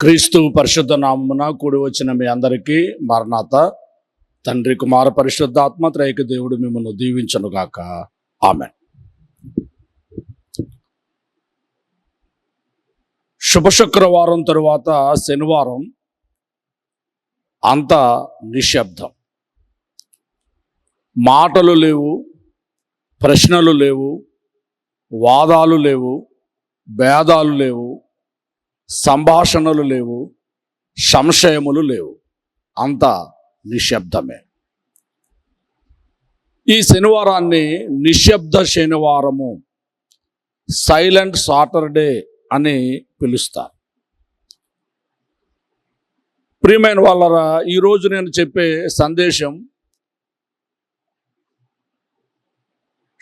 క్రీస్తు పరిశుద్ధ నామమున కూడి వచ్చిన మీ అందరికీ మరణాత. తండ్రి కుమార పరిశుద్ధాత్మ త్రైక దేవుడు మిమ్మల్ని దీవించను గాక. ఆమె శుభ శుక్రవారం తరువాత శనివారం అంత నిశ్శబ్దం. మాటలు లేవు ప్రశ్నలు లేవు వాదాలు లేవు భేదాలు లేవు సంభాషణలు లేవు సంశయములు లేవు. అంత నిశ్శబ్దమే. ఈ శనివారాన్ని నిశ్శబ్ద శనివారము సైలెంట్ సాటర్డే అని పిలుస్తారు. ప్రియమైన వాళ్ళరా ఈరోజు నేను చెప్పే సందేశం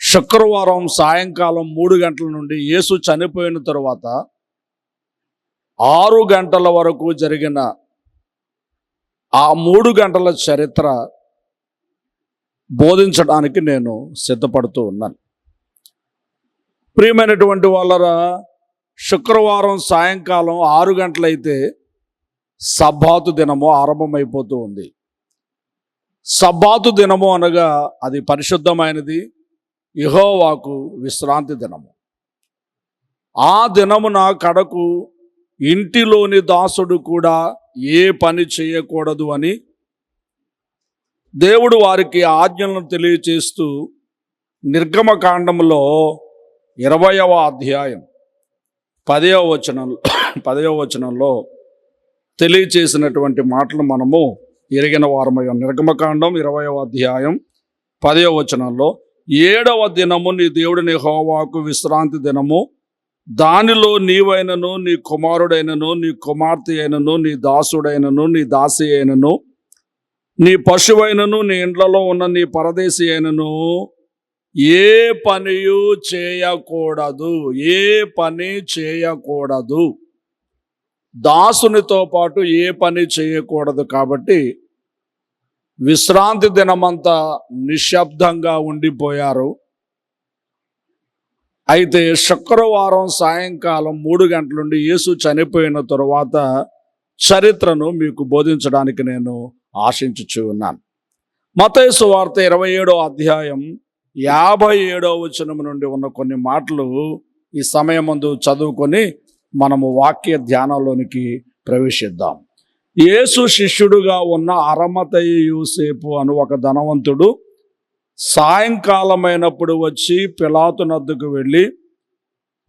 శుక్రవారం సాయంకాలం మూడు గంటల నుండి యేసు చనిపోయిన తరువాత ఆరు గంటల వరకు జరిగిన ఆ మూడు గంటల చరిత్ర బోధించడానికి నేను సిద్ధపడుతూ ఉన్నాను. ప్రియమైనటువంటి వాళ్ళరా శుక్రవారం సాయంకాలం ఆరు గంటలైతే సబ్బాతు దినము ఆరంభమైపోతూ ఉంది. సబ్బాతు దినము అనగా అది పరిశుద్ధమైనది ఇహోవాకు విశ్రాంతి దినము. ఆ దినమున కడకు ఇంటిలోని దాసుడు కూడా ఏ పని చేయకూడదు అని దేవుడు వారికి ఆజ్ఞలను తెలియచేస్తూ నిర్గమకాండంలో ఇరవయవ అధ్యాయం పదవ వచనంలో పదవ వచనంలో తెలియచేసినటువంటి మాటలు మనము ఎరిగిన వారమయ్య నిర్గమకాండం ఇరవయవ అధ్యాయం పదవ వచనంలో ఏడవ దినము నీ దేవుడిని హోవాకు విశ్రాంతి దినము దానిలో నీవైనను నీ కుమారుడైనను నీ కుమార్తె అయినను నీ దాసుడైనను నీ దాసి అయినను నీ పశువైనను నీ ఇండ్లలో ఉన్న నీ పరదేశి అయినను ఏ పనియు చేయకూడదు ఏ పని చేయకూడదు. దాసునితో పాటు ఏ పని చేయకూడదు కాబట్టి విశ్రాంతి దినమంతా నిశ్శబ్దంగా ఉండిపోయారు. అయితే శుక్రవారం సాయంకాలం మూడు గంటల నుండి యేసు చనిపోయిన తరువాత చరిత్రను మీకు బోధించడానికి నేను ఆశించుచు ఉన్నాను. మతేసు వార్త ఇరవై ఏడో అధ్యాయం యాభై ఏడో వచనం నుండి ఉన్న కొన్ని మాటలు ఈ సమయం ముందు చదువుకొని మనము వాక్య ధ్యానంలోనికి ప్రవేశిద్దాం. యేసు శిష్యుడుగా ఉన్న అరమతయ్య యూసేపు అను ఒక ధనవంతుడు సాయంకాలమైనప్పుడు వచ్చి పిలాతు నద్దుకు వెళ్ళి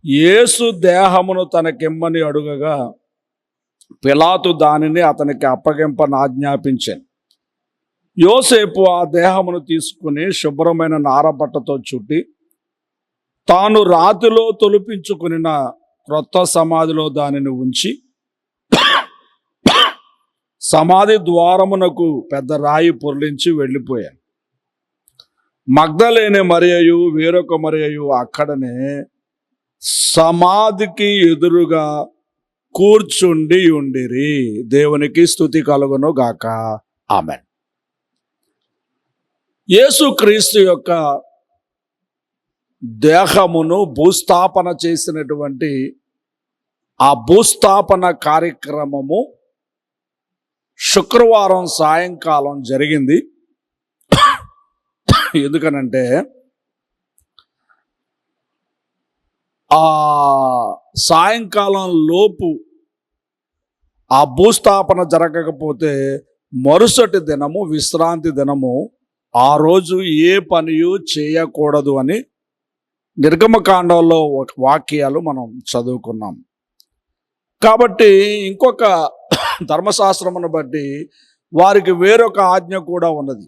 యేసు దేహమును తనకిమ్మని అడుగగా పిలాతు దానిని అతనికి అప్పగింపని ఆజ్ఞాపించాను. యోసేపు ఆ దేహమును తీసుకుని శుభ్రమైన నారబట్టతో చుట్టి తాను రాతిలో తొలిపించుకుని క్రొత్త సమాధిలో దానిని ఉంచి సమాధి ద్వారమునకు పెద్ద రాయి పొరలించి వెళ్ళిపోయాను. మగ్ధలేని మరియయు వేరొక మరియయు అక్కడనే సమాధికి ఎదురుగా కూర్చుండి ఉండిరి. దేవునికి స్థుతి కలుగును గాక. ఆమె యేసుక్రీస్తు యొక్క దేహమును భూస్థాపన చేసినటువంటి ఆ భూస్థాపన కార్యక్రమము శుక్రవారం సాయంకాలం జరిగింది. ఎందుకనంటే ఆ సాయంకాలం లోపు ఆ భూస్థాపన జరగకపోతే మరుసటి దినము విశ్రాంతి దినము ఆ రోజు ఏ పనియు చేయకూడదు అని నిర్గమకాండంలో ఒక వాక్యాలు మనం చదువుకున్నాం. కాబట్టి ఇంకొక ధర్మశాస్త్రమును బట్టి వారికి వేరొక ఆజ్ఞ కూడా ఉన్నది.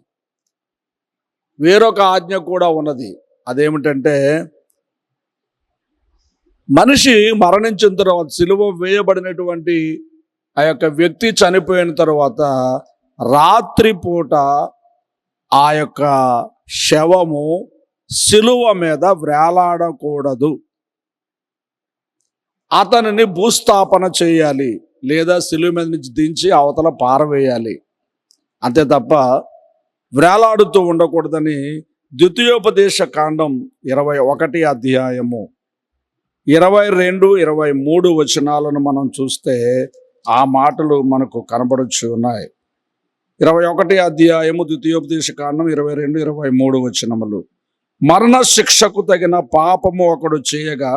వేరొక ఆజ్ఞ కూడా ఉన్నది. అదేమిటంటే మనిషి మరణించిన తర్వాత సిలువ వేయబడినటువంటి ఆ యొక్క వ్యక్తి చనిపోయిన తర్వాత రాత్రిపూట ఆ యొక్క శవము సిలువ మీద వేలాడకూడదు అతనిని భూస్థాపన చేయాలి. లేదా సిలువ మీద నుంచి దించి అవతల పారవేయాలి. అంతే తప్ప వేలాడుతూ ఉండకూడదని ద్వితీయోపదేశ కాండం ఇరవై ఒకటి అధ్యాయము ఇరవై రెండు ఇరవై మూడు వచనాలను మనం చూస్తే ఆ మాటలు మనకు కనబడచ్చు ఉన్నాయి. ఇరవై ఒకటి అధ్యాయము ద్వితీయోపదేశ కాండం ఇరవై రెండు ఇరవై మూడు వచనములు. మరణ శిక్షకు తగిన పాపము ఒకడు చేయగా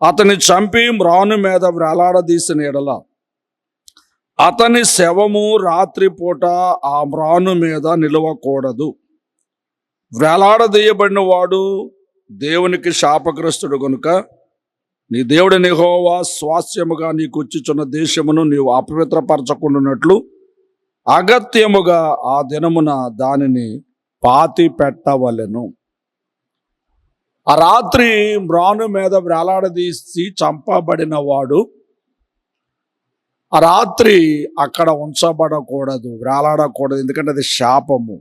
అతని చంపి మ్రాను మీద వ్రేలాడదీసిన ఎడల అతని శవము రాత్రిపూట ఆ మ్రాను మీద నిలవకూడదు. వేలాడదీయబడిన వాడు దేవునికి శాపగ్రస్తుడు కనుక నీ దేవుడి నిహోవా స్వాస్యముగా నీకు దేశమును నీవు అపవిత్రపరచకుండానట్లు అగత్యముగా ఆ దినమున దానిని పాతి పెట్టవలెను ఆ రాత్రి మ్రాను మీద వేలాడదీసి చంపబడిన వాడు ఆ రాత్రి అక్కడ ఉంచబడకూడదు వేలాడకూడదు ఎందుకంటే అది శాపము.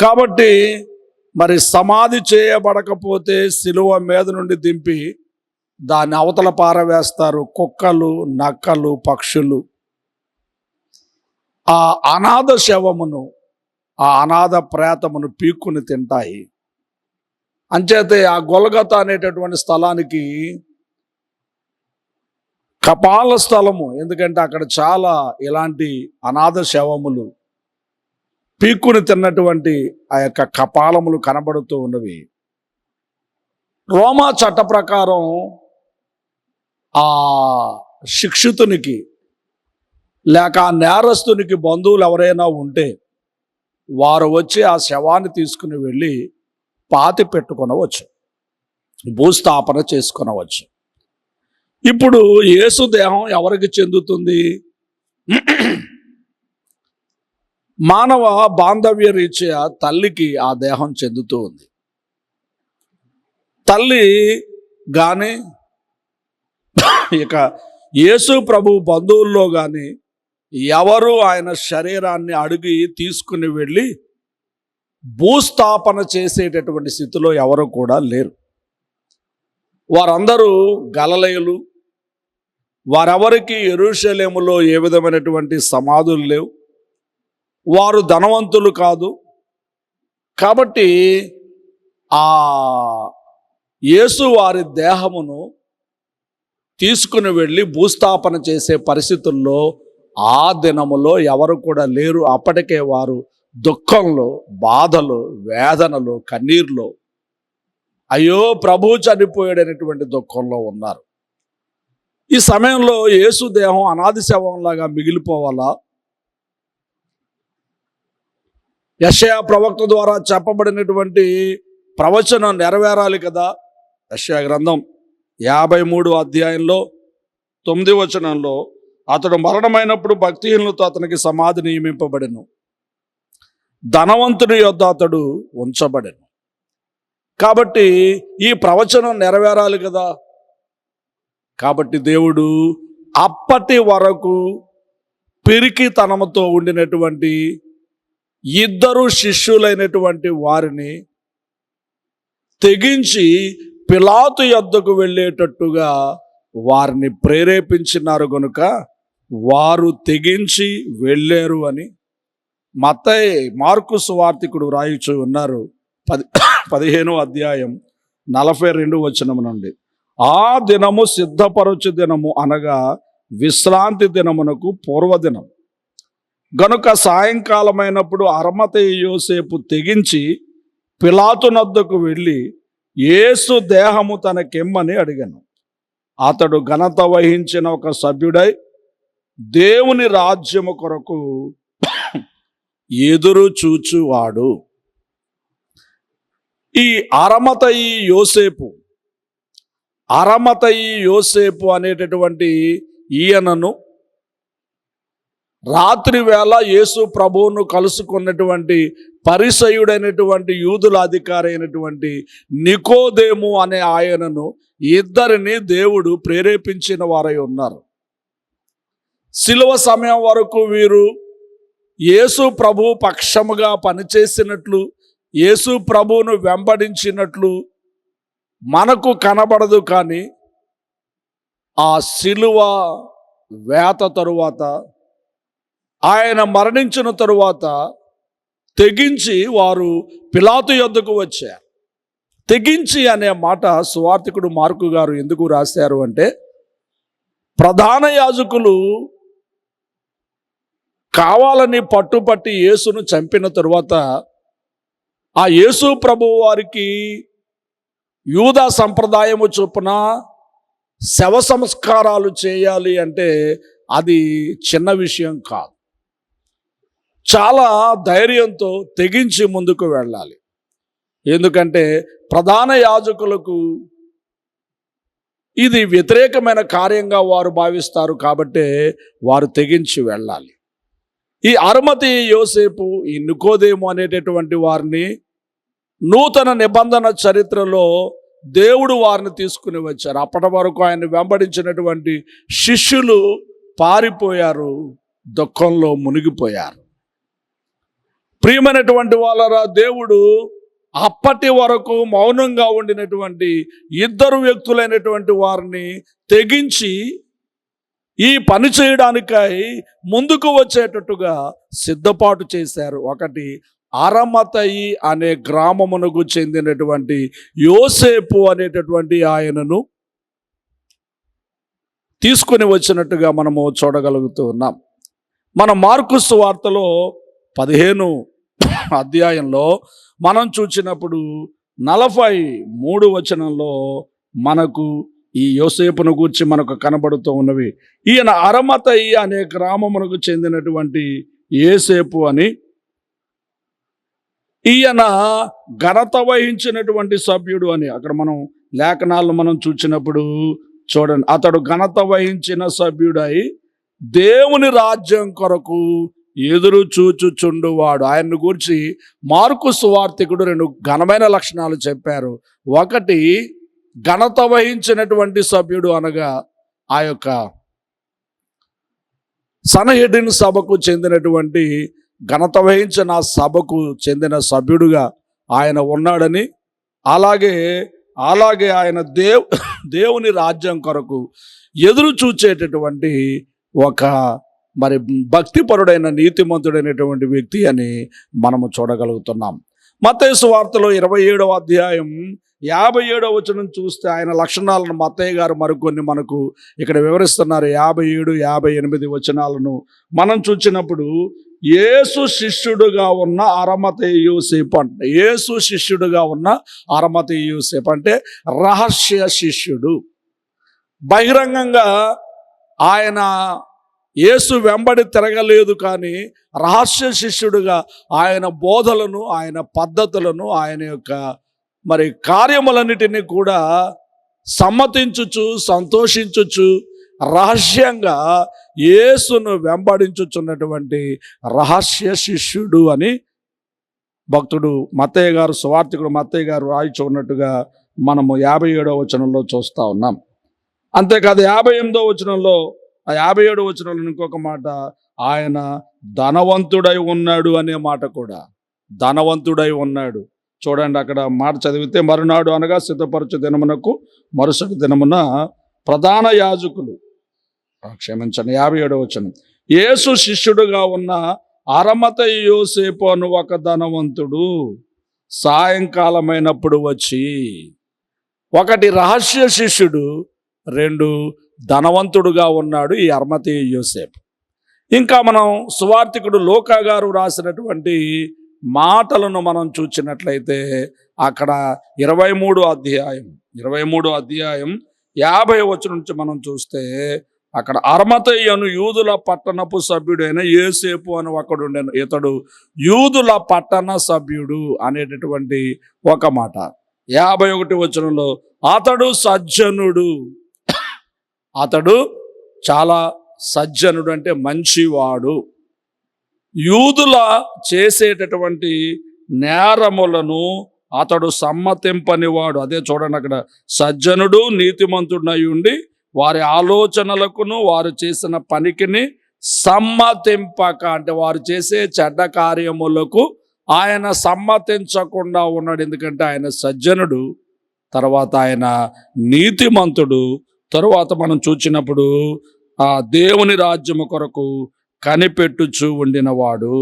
కాబట్టి మరి సమాధి చేయబడకపోతే సిలువ మీద నుండి దింపి దాన్ని అవతల పారవేస్తారు కుక్కలు నక్కలు పక్షులు. ఆ అనాథ శవమును ఆ అనాథ ప్రేతమును పీక్కుని తింటాయి. అంచేతే ఆ గొలగత అనేటటువంటి స్థలానికి కపాల స్థలము. ఎందుకంటే అక్కడ చాలా ఇలాంటి అనాథ శవములు పీక్కుని తిన్నటువంటి ఆ యొక్క కపాలములు కనబడుతూ ఉన్నవి. రోమా చట్ట ప్రకారం ఆ శిక్షితునికి లేక ఆ నేరస్తునికి బంధువులు ఎవరైనా ఉంటే వారు వచ్చి ఆ శవాన్ని తీసుకుని వెళ్ళి పాతి పెట్టుకొనవచ్చు. భూస్థాపన చేసుకునవచ్చు. ఇప్పుడు యేసు దేహం ఎవరికి చెందుతుంది? మానవ బాంధవ్య రీత్యా తల్లికి ఆ దేహం చెందుతూ ఉంది. తల్లి కానీ ఇక యేసు ప్రభు బంధువుల్లో కానీ ఎవరు ఆయన శరీరాన్ని అడిగి తీసుకుని వెళ్ళి భూస్థాపన చేసేటటువంటి స్థితిలో ఎవరు కూడా లేరు. వారందరూ గలలయలు వారెవరికి ఎరుషలేములో ఏ విధమైనటువంటి సమాధులు లేవు. వారు ధనవంతులు కాదు. కాబట్టి ఆ యేసు వారి దేహమును తీసుకుని వెళ్ళి భూస్థాపన చేసే పరిస్థితుల్లో ఆ దినములో ఎవరు కూడా లేరు. అప్పటికే వారు దుఃఖంలో బాధలు వేదనలు కన్నీర్లో అయ్యో ప్రభు చనిపోయాడనేటువంటి దుఃఖంలో ఉన్నారు. ఈ సమయంలో యేసు దేహం అనాది శవంలాగా మిగిలిపోవాలా? యషయా ప్రవక్త ద్వారా చెప్పబడినటువంటి ప్రవచనం నెరవేరాలి కదా? యషయా గ్రంథం యాభై మూడు అధ్యాయంలో తొమ్మిది వచనంలో అతడు మరణమైనప్పుడు భక్తిహీనులతో అతనికి సమాధి నియమింపబడెను. ధనవంతుని యొద్ద అతడు ఉంచబడెను. కాబట్టి ఈ ప్రవచనం నెరవేరాలి కదా? కాబట్టి దేవుడు అప్పటి వరకు పిరికితనముతో ఉండినటువంటి ఇద్దరు శిష్యులైనటువంటి వారిని తెగించి పిలాతు యొద్దకు వెళ్ళేటట్టుగా వారిని ప్రేరేపించినారు గనుక వారు తెగించి వెళ్ళారు అని మత్తయి మార్కు సువార్తికుడు రాయిచు ఉన్నారు పది పదిహేను అధ్యాయం నలభై రెండు వచనము నుండి. ఆ దినము సిద్ధపరచు దినము అనగా విశ్రాంతి దినమునకు పూర్వదినం. గనుక సాయంకాలమైనప్పుడు అరమత యోసేపు తెగించి పిలాతునద్దకు వెళ్ళి యేసు దేహము తనకెమ్మని అడిగాను. అతడు ఘనత వహించిన ఒక సభ్యుడై దేవుని రాజ్యము కొరకు ఎదురు చూచువాడు. ఈ అరమతయి యోసేపు అరమతయి యోసేపు అనేటటువంటి ఈయనను రాత్రి వేళ యేసు ప్రభువును కలుసుకున్నటువంటి పరిసయుడైనటువంటి యూదుల అధికారి అయినటువంటి నికోదేము అనే ఆయనను ఇద్దరిని దేవుడు ప్రేరేపించిన వారై ఉన్నారు. శిలువ సమయం వరకు వీరు యేసు ప్రభు పక్షముగా పనిచేసినట్లు యేసు ప్రభువును వెంబడించినట్లు మనకు కనబడదు కానీ ఆ శిలువ వేత తరువాత ఆయన మరణించిన తరువాత తెగించి వారు పిలాతు యొద్దకు వచ్చారు. తెగించి అనే మాట సువార్థికుడు మార్కు గారు ఎందుకు రాశారు అంటే ప్రధాన యాజకులు కావాలని పట్టుపట్టి యేసును చంపిన తరువాత ఆ యేసు ప్రభు వారికి యూదా సంప్రదాయము చొప్పున శవ సంస్కారాలు చేయాలి అంటే అది చిన్న విషయం కాదు. చాలా ధైర్యంతో తెగించి ముందుకు వెళ్ళాలి. ఎందుకంటే ప్రధాన యాజకులకు ఇది వ్యతిరేకమైన కార్యంగా వారు భావిస్తారు కాబట్టే వారు తెగించి వెళ్ళాలి. ఈ అరుమతి యోసేపు ఈ నికోదేము అనేటటువంటి వారిని నూతన నిబంధన చరిత్రలో దేవుడు వారిని తీసుకుని వచ్చారు. అప్పటి వరకు ఆయన వెంబడించినటువంటి శిష్యులు పారిపోయారు దుఃఖంలో మునిగిపోయారు. ప్రియమైనటువంటి వాళ్ళరా దేవుడు అప్పటి వరకు మౌనంగా ఉండినటువంటి ఇద్దరు వ్యక్తులైనటువంటి వారిని తెగించి ఈ పని చేయడానికై ముందుకు వచ్చేటట్టుగా సిద్ధపాటు చేశారు. ఒకటి అరమతయి అనే గ్రామమునకు చెందినటువంటి యోసేపు అనేటటువంటి ఆయనను తీసుకుని వచ్చినట్టుగా మనము చూడగలుగుతూ ఉన్నాం. మన మార్కుస్ వార్తలో పదిహేను అధ్యాయంలో మనం చూచినప్పుడు నలభై మూడు వచనంలో మనకు ఈ యోసేపును గూర్చి మనకు కనబడుతూ ఉన్నవి. ఈయన అరమతయి అనే గ్రామమునకు చెందినటువంటి ఏసేపు అని ఈయన ఘనత వహించినటువంటి సభ్యుడు అని. అక్కడ మనం లేఖనాలను మనం చూచినప్పుడు చూడండి. అతడు ఘనత వహించిన సభ్యుడై దేవుని రాజ్యం కొరకు ఎదురు చూచుచుండువాడు. ఆయన్ని గురించి మార్కు సువార్థికుడు రెండు ఘనమైన లక్షణాలు చెప్పారు. ఒకటి ఘనత వహించినటువంటి సభ్యుడు అనగా ఆ యొక్క సనహెడిన్ సభకు చెందినటువంటి ఘనత వహించిన సభకు చెందిన సభ్యుడుగా ఆయన ఉన్నాడని అలాగే అలాగే ఆయన దేవ్ దేవుని రాజ్యం కొరకు ఎదురు చూచేటటువంటి ఒక మరి భక్తిపరుడైన నీతిమంతుడైనటువంటి వ్యక్తి అని మనము చూడగలుగుతున్నాం. మతేసు వార్తలో ఇరవై ఏడవ అధ్యాయం యాభై ఏడవ వచనం చూస్తే ఆయన లక్షణాలను మతయ్య గారు మరికొన్ని మనకు ఇక్కడ వివరిస్తున్నారు. యాభై ఏడు యాభై ఎనిమిది వచనాలను మనం చూచినప్పుడు యేసు శిష్యుడుగా ఉన్న అరమతే యూసేపు అంటే. యేసు శిష్యుడుగా ఉన్న అరమతే యూసేపు అంటే రహస్య శిష్యుడు. బహిరంగంగా ఆయన యేసు వెంబడి తిరగలేదు కానీ రహస్య శిష్యుడుగా ఆయన బోధలను ఆయన పద్ధతులను ఆయన యొక్క మరి కార్యములన్నిటినీ కూడా సమ్మతించుచు సంతోషించుచు రహస్యంగా యేసును వెంబడించుచున్నటువంటి రహస్య శిష్యుడు అని భక్తుడు మత్తయ్య గారు సువార్థికుడు మత్తయ్య గారు రాయిచు ఉన్నట్టుగా మనము యాభై ఏడవ వచనంలో చూస్తూ ఉన్నాం. అంతేకాదు యాభై ఎనిమిదో వచనంలో ఆ యాభై ఏడో వచనంలో ఇంకొక మాట ఆయన ధనవంతుడై ఉన్నాడు అనే మాట కూడా. ధనవంతుడై ఉన్నాడు. చూడండి అక్కడ మాట చదివితే మరునాడు అనగా సిద్ధపరచు దినమునకు మరుసటి దినమున ప్రధాన యాజకులు క్షమించండి. యాభై ఏడవ వచ్చను యేసు శిష్యుడుగా ఉన్న అరమత యోసేపు అను ఒక ధనవంతుడు సాయంకాలమైనప్పుడు వచ్చి ఒకటి రహస్య శిష్యుడు రెండు ధనవంతుడుగా ఉన్నాడు ఈ అర్మతి యోసేపు. ఇంకా మనం సువార్థికుడు లోకా గారు రాసినటువంటి మాటలను మనం చూచినట్లయితే అక్కడ ఇరవై మూడు అధ్యాయం ఇరవై మూడు అధ్యాయం యాభై వచ్చి నుంచి మనం చూస్తే అక్కడ అర్మతయ్యను యూదుల పట్టణపు సభ్యుడైన ఏసేపు అని ఒకడుండేను ఇతడు యూదుల పట్టణ సభ్యుడు అనేటటువంటి ఒక మాట. యాభై ఒకటి వచనంలో అతడు సజ్జనుడు. అతడు చాలా సజ్జనుడు అంటే మంచివాడు. యూదుల చేసేటటువంటి నేరములను అతడు సమ్మతింపనివాడు. అదే చూడండి అక్కడ. సజ్జనుడు నీతిమంతుడై ఉండి వారి ఆలోచనలకును వారు చేసిన పనికిని సమ్మతింపక అంటే వారు చేసే చెడ్డ కార్యములకు ఆయన సమ్మతించకుండా ఉన్నాడు. ఎందుకంటే ఆయన సజ్జనుడు తర్వాత ఆయన నీతిమంతుడు. తరువాత మనం చూచినప్పుడు ఆ దేవుని రాజ్యము కొరకు కనిపెట్టుచు ఉండినవాడు.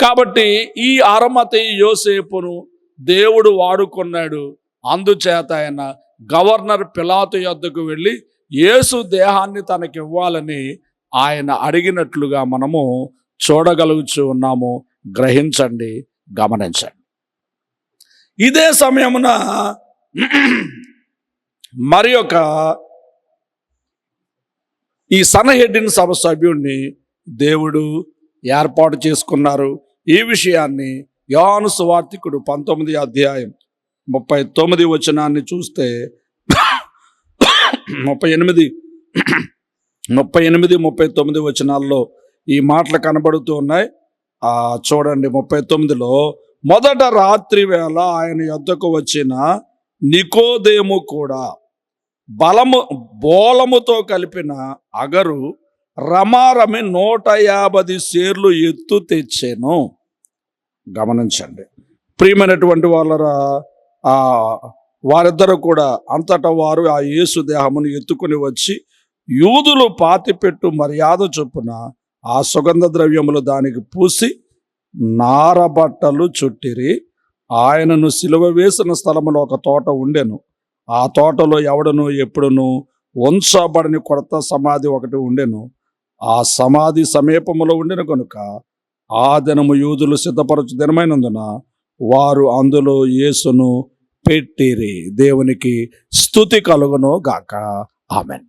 కాబట్టి ఈ అరమతి యోసేపును దేవుడు వాడుకున్నాడు. అందుచేత ఆయన గవర్నర్ పిలాతు యొద్దకు వెళ్ళి యేసు దేహాన్ని తనకి ఇవ్వాలని ఆయన అడిగినట్లుగా మనము చూడగలుగుచూ ఉన్నాము. గ్రహించండి గమనించండి. ఇదే సమయమున మరి ఒక ఈ సనహెడ్డిన్ సభ సభ్యుడిని దేవుడు ఏర్పాటు చేసుకున్నారు. ఈ విషయాన్ని యోను సువార్తికుడు పంతొమ్మిది అధ్యాయం ముప్పై తొమ్మిది వచనాన్ని చూస్తే ముప్పై ఎనిమిది ముప్పై ఎనిమిది ముప్పై తొమ్మిది వచనాల్లో ఈ మాటలు కనబడుతూ ఉన్నాయి. చూడండి ముప్పై తొమ్మిదిలో మొదట రాత్రి వేళ ఆయన యొద్దకు వచ్చిన నికోదేము కూడా బలము బోలముతో కలిపిన అగరు రమారమి నూట యాభై సేర్లు ఎత్తు తెచ్చాను. గమనించండి. ప్రియమైనటువంటి వాళ్ళరా వారిద్దరూ కూడా అంతటా వారు ఆ యేసు దేహమును ఎత్తుకుని వచ్చి యూదులు పాతిపెట్టు మర్యాద చొప్పున ఆ సుగంధ ద్రవ్యములు దానికి పూసి నారబట్టలు చుట్టిరి. ఆయనను సిలువ వేసిన స్థలములో ఒక తోట ఉండెను. ఆ తోటలో ఎవడను ఎప్పుడును వంచబడిని కొరత సమాధి ఒకటి ఉండెను. ఆ సమాధి సమీపములో ఉండిన కనుక ఆ దినము యూదులు సిద్ధపరచు దినమైనందున వారు అందులో యేసును పెట్టిరి. దేవునికి స్థుతి కలుగును గాక. ఆమెన్.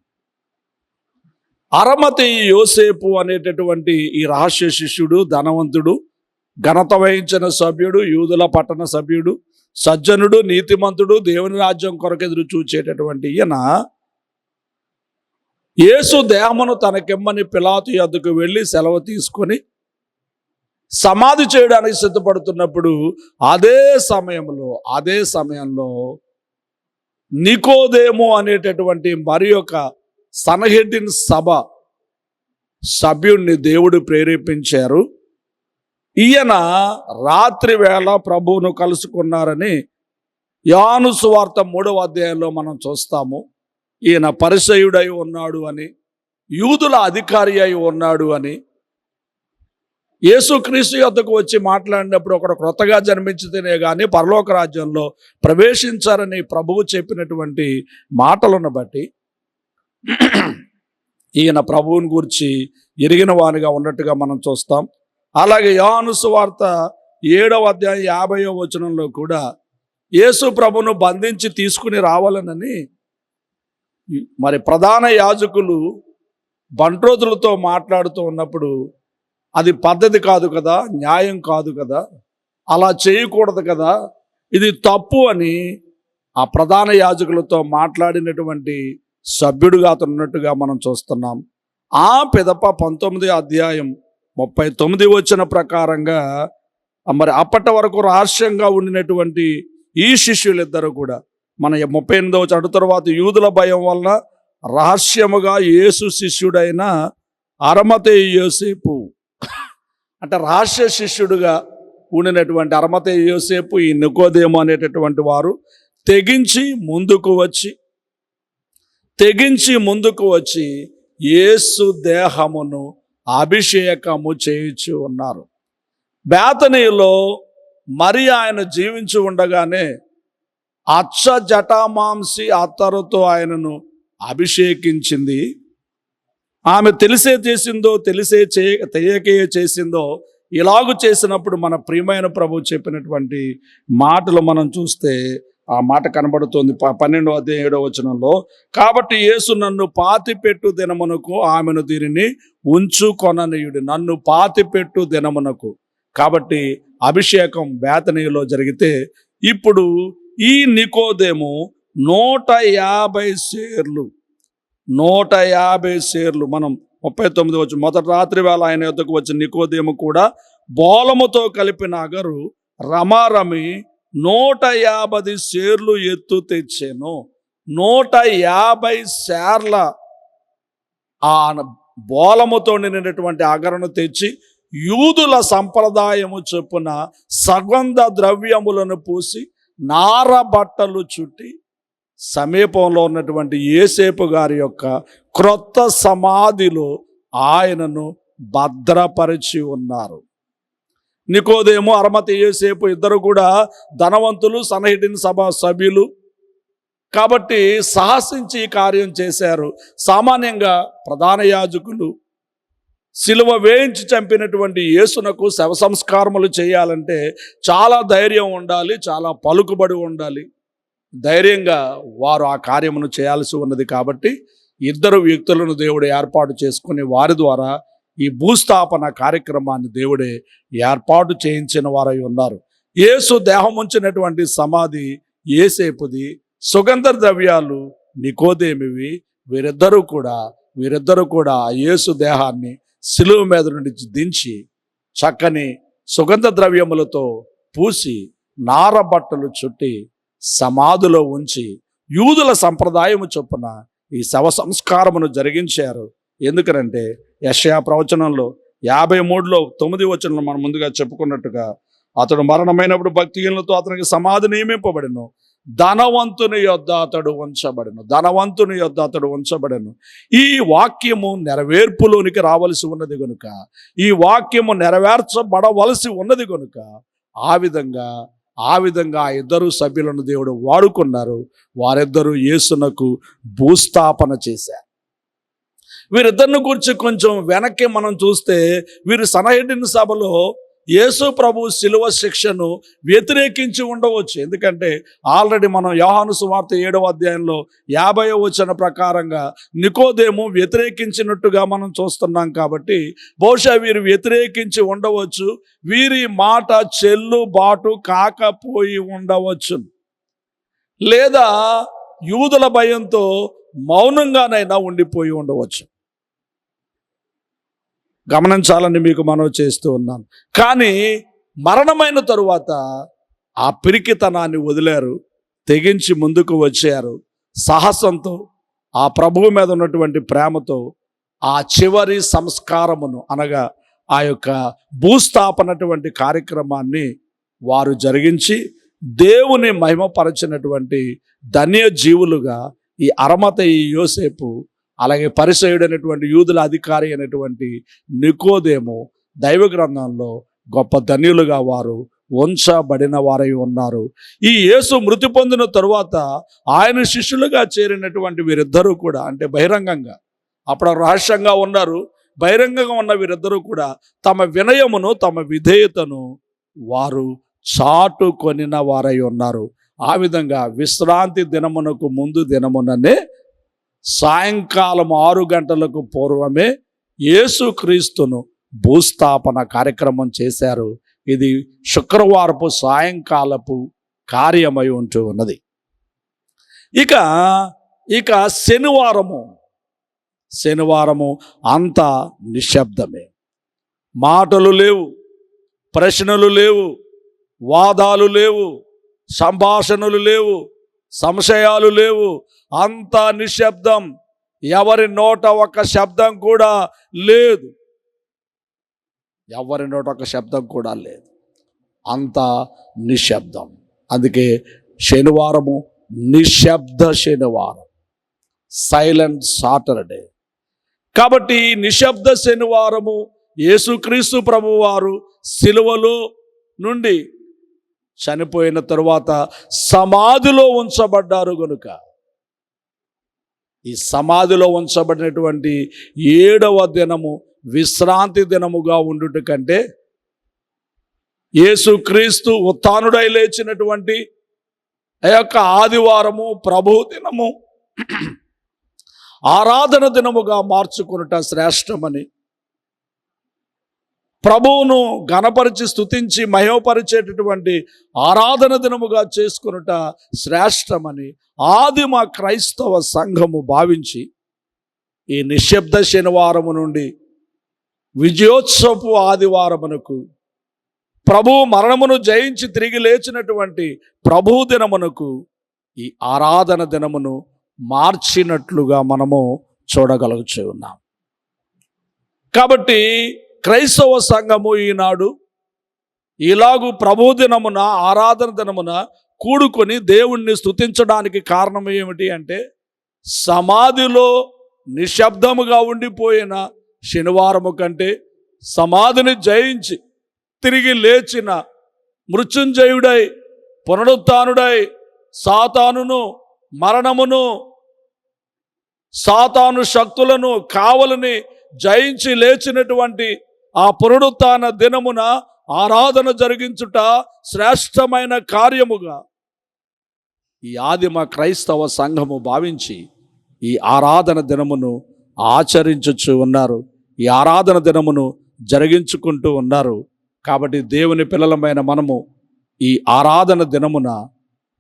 అరమతి యోసేపు అనేటటువంటి ఈ రహస్య శిష్యుడు ధనవంతుడు ఘనత వహించిన సభ్యుడు యూదుల పట్టణ సభ్యుడు సజ్జనుడు నీతిమంతుడు దేవుని రాజ్యం కొరకు ఎదురు చూచేటటువంటి ఈయన యేసు దేహమును తనకిమ్మని పిలాతు యొద్దకు వెళ్ళి సెలవు తీసుకొని సమాధి చేయడానికి సిద్ధపడుతున్నప్పుడు అదే సమయంలో అదే సమయంలో నికోదేమో అనేటటువంటి మరి యొక్క సనహెడ్డిన్ సభ సభ్యుణ్ణి దేవుడు ప్రేరేపించారు. ఈయన రాత్రి వేళ ప్రభువును కలుసుకున్నారని యాను సువార్త మూడవ అధ్యాయంలో మనం చూస్తాము. ఈయన పరిసయుడై ఉన్నాడు అని యూదుల అధికారి అయి ఉన్నాడు అని యేసుక్రీస్తు యొద్దకు వచ్చి మాట్లాడినప్పుడు ఒకడు క్రొత్తగా జన్మించితేనే కానీ పరలోక రాజ్యంలో ప్రవేశించారని ప్రభువు చెప్పినటువంటి మాటలను బట్టి ఈయన ప్రభువుని గురించి ఎరిగిన వానిగా ఉన్నట్టుగా మనం చూస్తాం. అలాగే యోనుసువార్త ఏడవ అధ్యాయం యాభైవ వచనంలో కూడా యేసు ప్రభును బంధించి తీసుకుని రావాలనని మరి ప్రధాన యాజకులు బంట్రోతులతో మాట్లాడుతూ ఉన్నప్పుడు అది పద్ధతి కాదు కదా న్యాయం కాదు కదా అలా చేయకూడదు కదా ఇది తప్పు అని ఆ ప్రధాన యాజకులతో మాట్లాడినటువంటి సభ్యుడుగా అతను ఉన్నట్టుగా మనం చూస్తున్నాం. ఆ పిదప పంతొమ్మిది అధ్యాయం ముప్పై తొమ్మిది వచ్చిన ప్రకారంగా మరి అప్పటి వరకు రహస్యంగా ఉండినటువంటి ఈ శిష్యులిద్దరూ కూడా మన ముప్పై ఎనిమిదవ చడు తర్వాత యూదుల భయం వలన రహస్యముగా యేసు శిష్యుడైన అరమతే యోసేపు అంటే రహస్య శిష్యుడుగా ఉండినటువంటి అరమతే యోసేపు ఈ నికోదేమో అనేటటువంటి వారు తెగించి ముందుకు వచ్చి తెగించి ముందుకు వచ్చి యేసు దేహమును అభిషేకము చేయించి ఉన్నారు. బేతనీలో మరి ఆయన జీవించి ఉండగానే అచ్చ జటామాంసి అత్తరుతో ఆయనను అభిషేకించింది. ఆమె తెలిసే చేసిందో తెలిసే చే తెలియకే చేసిందో ఇలాగు చేసినప్పుడు మన ప్రియమైన ప్రభు చెప్పినటువంటి మాటలు మనం చూస్తే ఆ మాట కనబడుతోంది ప- పన్నెండో అధ్యాయం ఏడో వచనంలో. కాబట్టి యేసు నన్ను పాతిపెట్టు దినమునకు ఆమెను దీనిని ఉంచుకొననీయుడు. నన్ను పాతిపెట్టు దినమునకు. కాబట్టి అభిషేకం బేతనీయులో జరిగితే ఇప్పుడు ఈ నికోదేము నూట యాభై షేర్లు నూట యాభై షేర్లు. మనం ముప్పై తొమ్మిది వచ్చి. మొదటి రాత్రి వేళ ఆయన యొద్దకు వచ్చిన నికోదేము కూడా బోలముతో కలిపిన అగరు రమారమి నూట యాభై షేర్లు ఎత్తు తెచ్చాను. నూట యాభై షేర్ల ఆ బోలముతో నిండినటువంటి అగరను తెచ్చి యూదుల సంప్రదాయము చొప్పున సగంధ ద్రవ్యములను పూసి నార బట్టలు చుట్టి సమీపంలో ఉన్నటువంటి ఏసేపు గారి యొక్క క్రొత్త సమాధిలో ఆయనను భద్రపరిచి ఉన్నారు. నికోదేమో అరమతి ఏసేపు ఇద్దరు కూడా ధనవంతులు సనహిటిన్ సభ సభ్యులు. కాబట్టి సాహసించి ఈ కార్యం చేశారు. సామాన్యంగా ప్రధాన యాజకులు. సిలువ వేయించి చంపినటువంటి యేసునకు శవ సంస్కారములు చేయాలంటే చాలా ధైర్యం ఉండాలి చాలా పలుకుబడి ఉండాలి. ధైర్యంగా వారు ఆ కార్యమును చేయాల్సి ఉన్నది కాబట్టి ఇద్దరు వ్యక్తులను దేవుడు ఏర్పాటు చేసుకుని వారి ద్వారా ఈ భూస్థాపన కార్యక్రమాన్ని దేవుడే ఏర్పాటు చేయించిన వారై ఉన్నారు. ఏసు దేహం ఉంచినటువంటి సమాధి ఏసేపుది సుగంధ ద్రవ్యాలు నికోదేమివి వీరిద్దరూ కూడా వీరిద్దరూ కూడా యేసు దేహాన్ని సిలువ మీద నుండి దించి చక్కని సుగంధ ద్రవ్యములతో పూసి నార బట్టలు చుట్టి సమాధిలో ఉంచి యూదుల సంప్రదాయము చొప్పున ఈ శవ సంస్కారమును జరిగించారు. ఎందుకనంటే యషయా ప్రవచనంలో యాభై మూడులో తొమ్మిది వచనంలో మనం ముందుగా చెప్పుకున్నట్టుగా అతడు మరణమైనప్పుడు భక్తిహీనులతో అతనికి సమాధి నియమింపబడిను. ధనవంతుని యొద్ద అతడు ఉంచబడను. ధనవంతుని యొద్ద అతడు ఉంచబడను. ఈ వాక్యము నెరవేర్పులోనికి రావలసి ఉన్నది గనుక ఈ వాక్యము నెరవేర్చబడవలసి ఉన్నది గనుక ఆ విధంగా ఆ విధంగా ఆ ఇద్దరు సభ్యులను దేవుడు వాడుకున్నారు. వారిద్దరూ యేసునకు భూస్థాపన చేశారు. వీరిద్దరిని గురించి కొంచెం వెనక్కి మనం చూస్తే వీరు సనహెడ్డిన సభలో యేసు ప్రభు శిలువ శిక్షను వ్యతిరేకించి ఉండవచ్చు. ఎందుకంటే ఆల్రెడీ మనం యోహాను సువార్త ఏడవ అధ్యాయంలో యాభై వచన ప్రకారంగా నికోదేము వ్యతిరేకించినట్టుగా మనం చూస్తున్నాం కాబట్టి బహుశా వీరు వ్యతిరేకించి ఉండవచ్చు. వీరి మాట చెల్లుబాటు కాకపోయి ఉండవచ్చు. లేదా యూదుల భయంతో మౌనంగానైనా ఉండిపోయి ఉండవచ్చు. గమనించాలని మీకు మనవి చేస్తూ ఉన్నాను కానీ మరణమైన తరువాత ఆ పిరికితనాన్ని వదిలారు తెగించి ముందుకు వచ్చారు. సాహసంతో ఆ ప్రభువు మీద ఉన్నటువంటి ప్రేమతో ఆ చివరి సంస్కారమును అనగా ఆ యొక్క భూస్థాపనటువంటి కార్యక్రమాన్ని వారు జరిగించి దేవుని మహిమపరచినటువంటి ధన్య జీవులుగా ఈ అరమత ఈ యోసేపు అలాగే పరిసయుడైనటువంటి యూదుల అధికారి అయినటువంటి నికోదేమో దైవ గ్రంథంలో గొప్ప ధన్యులుగా వారు వంచబడిన వారై ఉన్నారు. ఈ యేసు మృతి పొందిన తరువాత ఆయన శిష్యులుగా చేరినటువంటి వీరిద్దరూ కూడా అంటే బహిరంగంగా అప్పుడు రహస్యంగా ఉన్నారు. బహిరంగంగా ఉన్న వీరిద్దరూ కూడా తమ వినయమును తమ విధేయతను వారు చాటుకొనిన వారై ఉన్నారు. ఆ విధంగా విశ్రాంతి దినమునకు ముందు దినముననే సాయంకాలం ఆరు గంటలకు పూర్వమే యేసుక్రీస్తును భూస్థాపన కార్యక్రమం చేశారు. ఇది శుక్రవారపు సాయంకాలపు కార్యమై ఉంటూ ఉన్నది. ఇక ఇక శనివారము. శనివారము అంతా నిశ్శబ్దమే. మాటలు లేవు ప్రశ్నలు లేవు వాదాలు లేవు సంభాషణలు లేవు సంశయాలు లేవు. అంతా నిశ్శబ్దం. ఎవరి నోట ఒక శబ్దం కూడా లేదు. ఎవరి నోట ఒక శబ్దం కూడా లేదు. అంతా నిశ్శబ్దం. అందుకే శనివారము నిశ్శబ్ద శనివారం. Silent Saturday. కాబట్టి నిశ్శబ్ద శనివారము యేసుక్రీస్తు ప్రభువారు సిలువలో నుండి చనిపోయిన తరువాత సమాధిలో ఉంచబడ్డారు గనుక. ఈ సమాధిలో ఉంచబడినటువంటి ఏడవ దినము విశ్రాంతి దినముగా ఉండుట కంటే యేసుక్రీస్తు ఉత్థానుడై లేచినటువంటి ఆ యొక్క ఆదివారము ప్రభు దినము ఆరాధన దినముగా మార్చుకునుట శ్రేష్టమని ప్రభువును గణపరిచి స్తుతించి మయోపరిచేటటువంటి ఆరాధన దినముగా చేసుకునుట శ్రేష్టమని ఆదిమ క్రైస్తవ సంఘము భావించి ఈ నిశ్శబ్ద శనివారము నుండి విజయోత్సవపు ఆదివారమునకు ప్రభు మరణమును జయించి తిరిగి లేచినటువంటి ప్రభు దినమునకు ఈ ఆరాధన దినమును మార్చినట్లుగా మనము చూడగలుగుచూ ఉన్నాం కాబట్టి క్రైస్తవ సంఘము ఈనాడు ఇలాగు ప్రభు దినమున ఆరాధన దినమున కూడుకొని దేవుణ్ణి స్థుతించడానికి కారణం ఏమిటి అంటే సమాధిలో నిశ్శబ్దముగా ఉండిపోయిన శనివారము కంటే సమాధిని జయించి తిరిగి లేచిన మృత్యుంజయుడై పునరుత్డై సాతానును మరణమును సాతాను శక్తులను కావలని జయించి లేచినటువంటి ఆ పునరుత్న దినమున ఆరాధన జరిగించుట శ్రేష్టమైన కార్యముగా ఈ ఆదిమ క్రైస్తవ సంఘము భావించి ఈ ఆరాధన దినమును ఆచరించుచు ఉన్నారు. ఈ ఆరాధన దినమును జరిగించుకుంటూ ఉన్నారు. కాబట్టి దేవుని పిల్లలమైన మనము ఈ ఆరాధన దినమున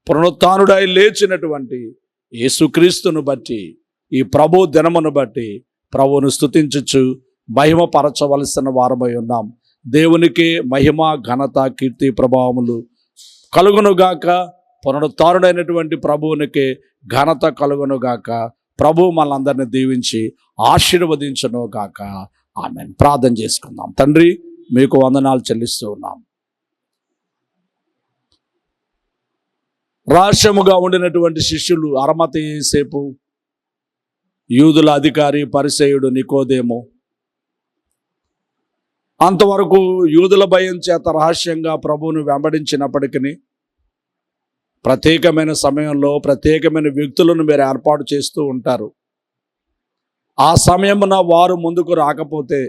పునరుత్డై లేచినటువంటి యేసుక్రీస్తును బట్టి ఈ ప్రభు దినమును బట్టి ప్రభువును స్తుతించుచు మహిమపరచవలసిన వారమై ఉన్నాం. దేవునికి మహిమ ఘనత కీర్తి ప్రభావములు కలుగునుగాక. పునరుత్డైనటువంటి ప్రభువునికి ఘనత కలుగునుగాక. ప్రభు మనందరిని దీవించి ఆశీర్వదించను గాక ఆమె ప్రార్థన చేసుకుందాం. తండ్రి మీకు వందనాలు చెల్లిస్తూ ఉన్నాం. రహస్యముగా ఉండినటువంటి శిష్యులు అరమతి సేపు యూదుల అధికారి పరిసయుడు నికోదేమో అంతవరకు యూదుల భయం చేత రహస్యంగా ప్రభువును వెంబడించినప్పటికీ ప్రత్యేకమైన సమయంలో ప్రత్యేకమైన వ్యక్తులను మీరు ఏర్పాటు చేస్తూ ఉంటారు. ఆ సమయమున వారు ముందుకు రాకపోతే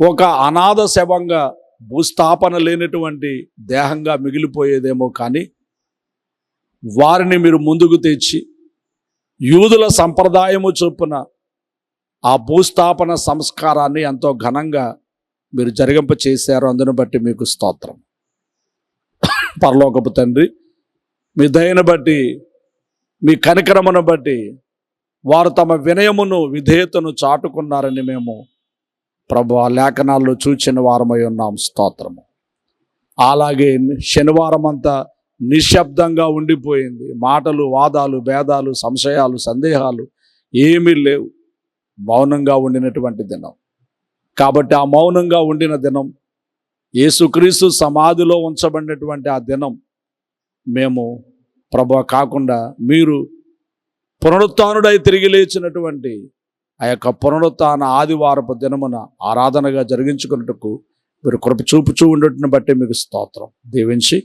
ఒక అనాథ శవంగా భూస్థాపన లేనటువంటి దేహంగా మిగిలిపోయేదేమో కానీ వారిని మీరు ముందుకు తెచ్చి యూదుల సంప్రదాయము చొప్పున ఆ భూస్థాపన సంస్కారాన్ని ఎంతో ఘనంగా మీరు జరిగింప చేశారు. అందును బట్టి మీకు స్తోత్రం. పరలోకపు తండ్రి మీ దయను బట్టి మీ కనికరమును బట్టి వారు తమ వినయమును విధేయతను చాటుకున్నారని మేము ప్రభు ఆ లేఖనాల్లో చూచిన వారమై ఉన్నాం. స్తోత్రము. అలాగే శనివారం అంతా నిశ్శబ్దంగా ఉండిపోయింది. మాటలు వాదాలు భేదాలు సంశయాలు సందేహాలు ఏమీ లేవు. మౌనంగా ఉండినటువంటి దినం. కాబట్టి ఆ మౌనంగా ఉండిన దినం యేసుక్రీస్తు సమాధిలో ఉంచబడినటువంటి ఆ దినం మేము ప్రభా కాకుండా మీరు పునరుత్డై తిరిగి లేచినటువంటి ఆ యొక్క పునరుత్న ఆదివారపు దినమున ఆరాధనగా జరిగించుకున్నట్టుకు మీరు కృప చూపుచూ ఉండటం బట్టి మీకు స్తోత్రం. దీవించి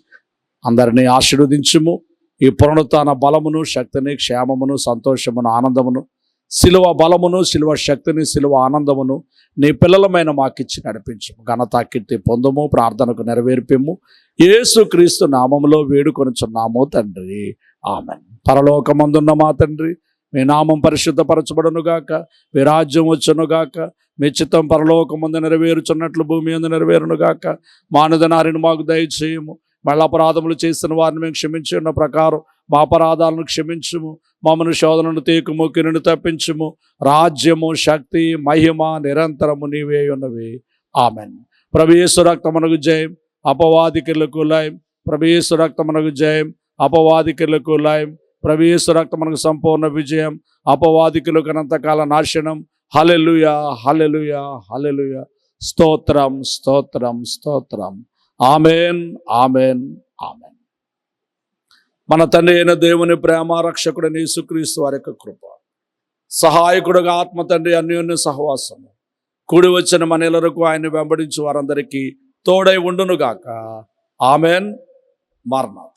అందరినీ ఆశీర్వదించుము. ఈ పునరుత్న బలమును శక్తిని క్షేమమును సంతోషమును ఆనందమును శిలువ బలమును శిలువ శక్తిని శిలువ ఆనందమును నీ పిల్లలమైన మాకిచ్చి నడిపించము ఘనత కీర్తి పొందము ప్రార్థనకు నెరవేర్పిము. యేసు క్రీస్తు నామములో వేడుకొనుచున్నాము తండ్రి. ఆమె పరలోకమందున్న మా తండ్రి మీ నామం పరిశుద్ధపరచబడునుగాక మీ రాజ్యం వచ్చునుగాక మీ చిత్తం పరలోకముందు నెరవేరుచున్నట్లు భూమి మీద నెరవేరునుగాక మానదనారిని మాకు దయచేయము. మళ్ళీ అపరాధములు చేసిన వారిని మేము క్షమించి ఉన్న ప్రకారం మా అపరాధాలను క్షమించుము మమ్మను శోధనను తీకుము కిరుని తప్పించుము. రాజ్యము శక్తి మహిమ నిరంతరము నీవే ఉన్నవి. ఆమెన్. ప్రభేశ్వర రక్తమునకు జయం అపవాదికులకు లయం. ప్రభేశ్వర రక్తమునకు జయం అపవాదికులకు లయం. ప్రభేశ్వర రక్తమునకు సంపూర్ణ విజయం అపవాదికులకు అనంతకాల నాశనం. హలెలుయ హలెలుయ హలెలుయ స్తోత్రం స్తోత్రం స్తోత్రం. Amen amen amen. మన తండ్రి అయిన దేవుని ప్రేమ రక్షకుడైన యేసుక్రీస్తు వారి యొక్క కృప. సహాయకుడుగా ఆత్మ తండ్రి అన్యోన్య సహవాసము. కూడి వచ్చిన మనలకు ఆయన వెంబడించి వారందరికీ తోడై ఉండునుగాక. ఆమెన్. మరణాత్